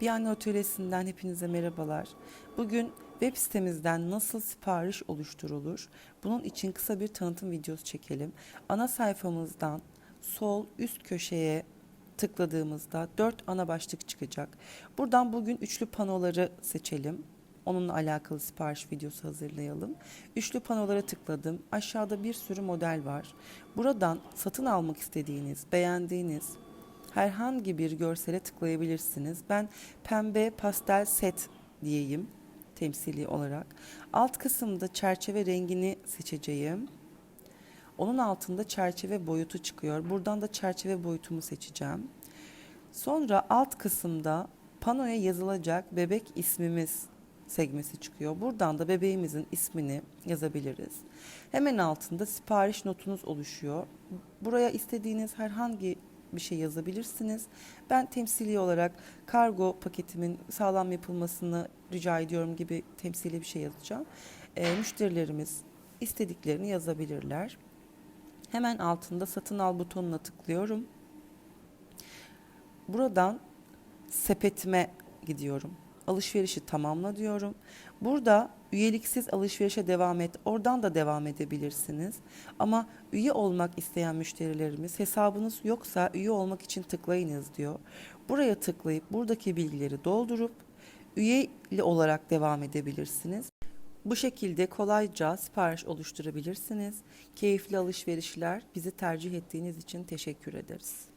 Bir Anne Atölyesi'nden hepinize merhabalar. Bugün web sitemizden nasıl sipariş oluşturulur? Bunun için kısa bir tanıtım videosu çekelim. Ana sayfamızdan sol üst köşeye tıkladığımızda 4 ana başlık çıkacak. Buradan bugün üçlü panoları seçelim. Onunla alakalı sipariş videosu hazırlayalım. Üçlü panolara tıkladım. Aşağıda bir sürü model var. Buradan satın almak istediğiniz, beğendiğiniz herhangi bir görsele tıklayabilirsiniz. Ben pembe pastel set diyeyim temsili olarak. Alt kısımda çerçeve rengini seçeceğim. Onun altında çerçeve boyutu çıkıyor. Buradan da çerçeve boyutumu seçeceğim. Sonra alt kısımda panoya yazılacak bebek ismimiz segmesi çıkıyor. Buradan da bebeğimizin ismini yazabiliriz. Hemen altında sipariş notunuz oluşuyor. Buraya istediğiniz herhangi bir şey yazabilirsiniz. Ben temsili olarak kargo paketimin sağlam yapılmasını rica ediyorum gibi temsili bir şey yazacağım. Ee, müşterilerimiz istediklerini yazabilirler. Hemen altında satın al butonuna tıklıyorum. Buradan sepetime gidiyorum. Alışverişi tamamla diyorum. Burada üyeliksiz alışverişe devam et. Oradan da devam edebilirsiniz. Ama üye olmak isteyen müşterilerimiz hesabınız yoksa üye olmak için tıklayınız diyor. Buraya tıklayıp buradaki bilgileri doldurup üyeli olarak devam edebilirsiniz. Bu şekilde kolayca sipariş oluşturabilirsiniz. Keyifli alışverişler. Bizi tercih ettiğiniz için teşekkür ederiz.